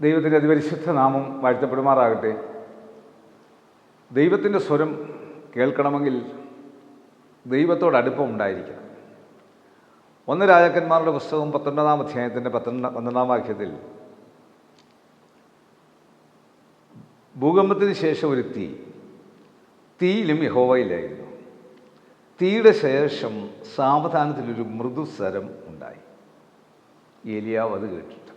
ദൈവത്തിന്റെ അതിപരിശുദ്ധ നാമം വാഴ്ത്തപ്പെടുമാറാകട്ടെ. ദൈവത്തിന്റെ സ്വരം കേൾക്കണമെങ്കിൽ ദൈവത്തോട് അടുപ്പം ഉണ്ടായിരിക്കണം. ഒന്ന് രാജാക്കന്മാരുടെ പുസ്തകം പത്തൊൻപതാം അധ്യായത്തിന്റെ പത്തൊൻപ പന്ത്രണ്ടാം വാക്യത്തിൽ ഭൂകമ്പത്തിന് ശേഷം ഒരു തീ തീയിലും യഹോവയിലായിരുന്നു. തീയുടെ ശേഷം സാവധാനത്തിലൊരു മൃദുസ്വരം ഉണ്ടായി. ഏലിയാവ് അത് കേട്ടിട്ട്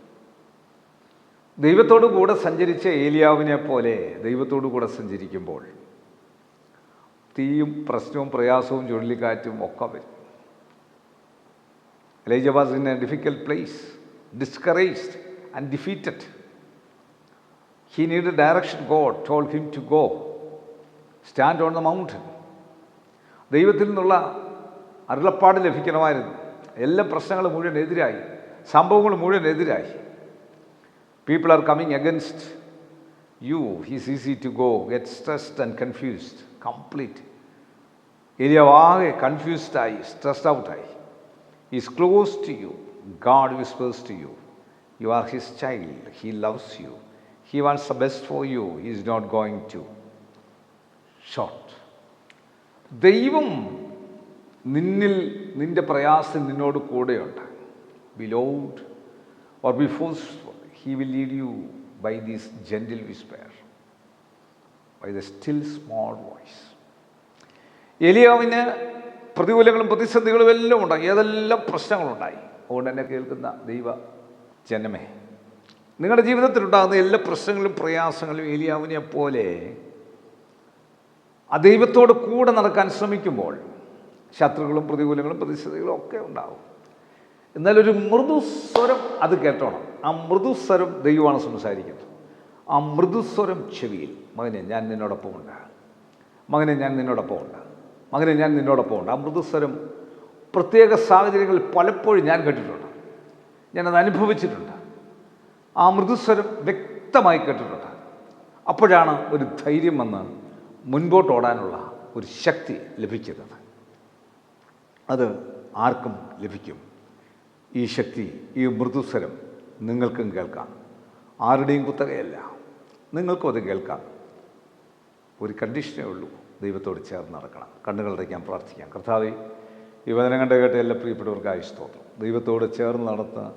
ദൈവത്തോടു കൂടെ സഞ്ചരിച്ച ഏലിയാവിനെ പോലെ ദൈവത്തോടു കൂടെ സഞ്ചരിക്കുമ്പോൾ തീയും പ്രശ്നവും പ്രയാസവും ചുഴലിക്കാറ്റും ഒക്കെ വരും. Elijah was in a difficult place discouraged and defeated he need direction God told him to go stand on the mountain ദൈവത്തിൽ നിന്നുള്ള അരുളപ്പാട് ലഭിക്കണമായിരുന്നു. എല്ലാ പ്രശ്നങ്ങളും മുഴുവൻ എതിരായി. സംഭവങ്ങൾ മുഴുവൻ എതിരായി. people are coming against you. It's easy to go, get stressed and confused, complete. ഏരിയവാകെ confused ആയി സ്ട്രെസ്ഡ് ഔട്ടായി is close to you God whispers to you you are his child he loves you he wants the best for you he is not going to short ദൈവം നിന്നിൽ നിന്റെ പ്രയാസം നിന്നോട് കൂടെയുണ്ട് ബിലോഡ് or be forceful. He will lead you by these gentle whisper by the still small voice എലിയാവിന് പ്രതികൂലങ്ങളും പ്രതിസന്ധികളും എല്ലാം ഉണ്ടായി. ഏതെല്ലാം പ്രശ്നങ്ങളുണ്ടായി? അതുകൊണ്ട് എന്നെ കേൾക്കുന്ന ദൈവ ജനമേ നിങ്ങളുടെ ജീവിതത്തിലുണ്ടാകുന്ന എല്ലാ പ്രശ്നങ്ങളും പ്രയാസങ്ങളും എലിയാവിനെ പോലെ ആ ദൈവത്തോട് കൂടെ നടക്കാൻ ശ്രമിക്കുമ്പോൾ ശത്രുക്കളും പ്രതികൂലങ്ങളും പ്രതിസന്ധികളും ഒക്കെ ഉണ്ടാകും. എന്നാലൊരു ഒരു മൃദുസ്വരം അത് കേട്ടോണം. ആ മൃദുസ്വരം ദൈവമാണ് സംസാരിക്കുന്നത്. ആ മൃദുസ്വരം ചെവിയിൽ മകനെ ഞാൻ നിന്നോടൊപ്പം ഉണ്ട്. മകനെ ഞാൻ നിന്നോടൊപ്പം ഉണ്ട്. മകനെ ഞാൻ നിന്നോടൊപ്പം ഉണ്ട്. ആ മൃദുസ്വരം പ്രത്യേക സാഹചര്യങ്ങളിൽ പലപ്പോഴും ഞാൻ കേട്ടിട്ടുണ്ട്. ഞാനത് അനുഭവിച്ചിട്ടുണ്ട്. ആ മൃദുസ്വരം വ്യക്തമായി കേട്ടിട്ടുണ്ട്. അപ്പോഴാണ് ഒരു ധൈര്യം വന്ന് മുൻപോട്ട് ഓടാനുള്ള ഒരു ശക്തി ലഭിക്കുന്നത്. അത് ആർക്കും ലഭിക്കും. ഈ ശക്തി ഈ മൃദുസ്വരം നിങ്ങൾക്കും കേൾക്കാം. ആരുടെയും കുത്തകയല്ല. നിങ്ങൾക്കും അത് കേൾക്കാം. ഒരു കണ്ടീഷനേ ഉള്ളൂ ദൈവത്തോട് ചേർന്ന് നടക്കണം. കണ്ണുകളടയ്ക്കാൻ പ്രാർത്ഥിക്കാം. കർത്താവെ ഈ വചനം കണ്ട കേട്ട എല്ലാ പ്രിയപ്പെട്ടവർക്ക് സ്തോത്രം. ദൈവത്തോട് ചേർന്ന് നടന്ന്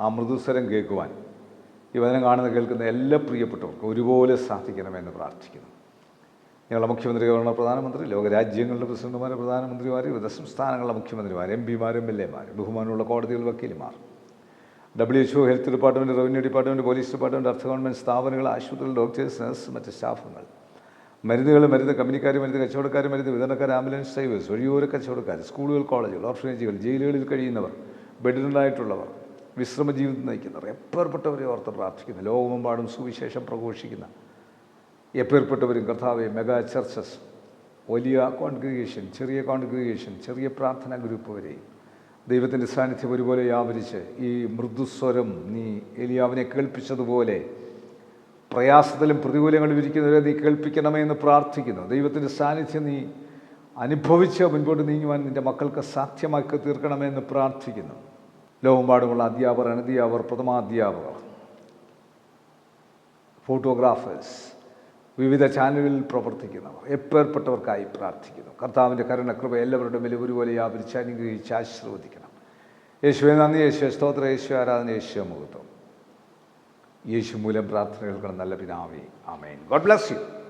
ആ മൃദുസ്വരം കേൾക്കുവാൻ ഈ വചനം കാണുന്ന കേൾക്കുന്ന എല്ലാ പ്രിയപ്പെട്ടവർക്കും ഒരുപോലെ സാധിക്കണമെന്ന് പ്രാർത്ഥിക്കുന്നു. ഞങ്ങളുടെ മുഖ്യമന്ത്രി ഗവർണർ പ്രധാനമന്ത്രി ലോകരാജ്യങ്ങളുടെ പ്രസിഡന്റുമാർ പ്രധാനമന്ത്രിമാർ വിവിധ സംസ്ഥാനങ്ങളുടെ മുഖ്യമന്ത്രിമാർ എം പിമാരും എൽ എമാർ ബഹുമാനമുള്ള കോടതികൾ വക്കീലുമാർ W H O health department revenue department police department അർത്ഥ ഗവൺമെന്റ് സ്ഥാപനങ്ങൾ ആശുപത്രികൾ ഡോക്ടേഴ്സ് നഴ്സ് മറ്റ് സ്റ്റാഫുകൾ. മരുന്നുകൾ മരുന്ന് കമ്പനിക്കാർ മരുന്ന് കച്ചവടക്കാർ മരുന്ന് വിതരണക്കാർ ആംബുലൻസ് ഡ്രൈവേഴ്സ് വഴിയോര കച്ചവടക്കാർ സ്കൂളുകൾ കോളേജുകൾ ഓർഫനേജുകൾ ജയിലുകളിൽ കഴിയുന്നവർ ബെഡിലുണ്ടായിട്ടുള്ളവർ വിശ്രമ ജീവിതം നയിക്കുന്നവർ എപ്പേർപ്പെട്ടവരെ ഓർത്ത് പ്രാർത്ഥിക്കുന്ന ലോകമെമ്പാടും സുവിശേഷം പ്രഘോഷിക്കുന്ന എപ്പേർപ്പെട്ടവരും കർത്താവെ മെഗാ ചർച്ചസ് വലിയ കോൺഗ്രിഗേഷൻ ചെറിയ കോൺഗ്രിഗേഷൻ ചെറിയ പ്രാർത്ഥനാ ഗ്രൂപ്പ് വരെയും ദൈവത്തിന്റെ സാന്നിധ്യം ഒരുപോലെ വ്യാപരിച്ച് ഈ മൃദുസ്വരം നീ എലിയാവിനെ കേൾപ്പിച്ചതുപോലെ പ്രയാസത്തിലും പ്രതികൂലങ്ങളിലും ഇരിക്കുന്നവരെ നീ കേൾപ്പിക്കണമേ എന്ന് പ്രാർത്ഥിക്കുന്നു. ദൈവത്തിന്റെ സാന്നിധ്യം നീ അനുഭവിച്ച് മുൻപോട്ട് നീങ്ങുവാൻ നിന്റെ മക്കൾക്ക് സാധ്യമാക്കി തീർക്കണമേ എന്ന് പ്രാർത്ഥിക്കുന്നു. ലോകമ്പാടുമുള്ള അധ്യാപകർ അനധ്യാപകർ പ്രഥമാധ്യാപകർ ഫോട്ടോഗ്രാഫേഴ്സ് വിവിധ ചാനലുകളിൽ പ്രവർത്തിക്കുന്നവർ എപ്പേർപ്പെട്ടവർക്കായി പ്രാർത്ഥിക്കുന്നു. കർത്താവിന്റെ കരുണകൃപ എല്ലാവരുടെ മേലും ഒരുപോലെ വ്യാപരിച്ച് അനുഗ്രഹിച്ച് ആശീർവദിക്കണം. യേശുവെ നന്ദി. യേശു സ്തോത്ര. യേശു ആരാധന. യേശു മുഹൂർത്തം. യേശു മൂലം പ്രാർത്ഥന കേൾക്കണം നല്ല പിതാവേ. ആമേൻ. God bless you.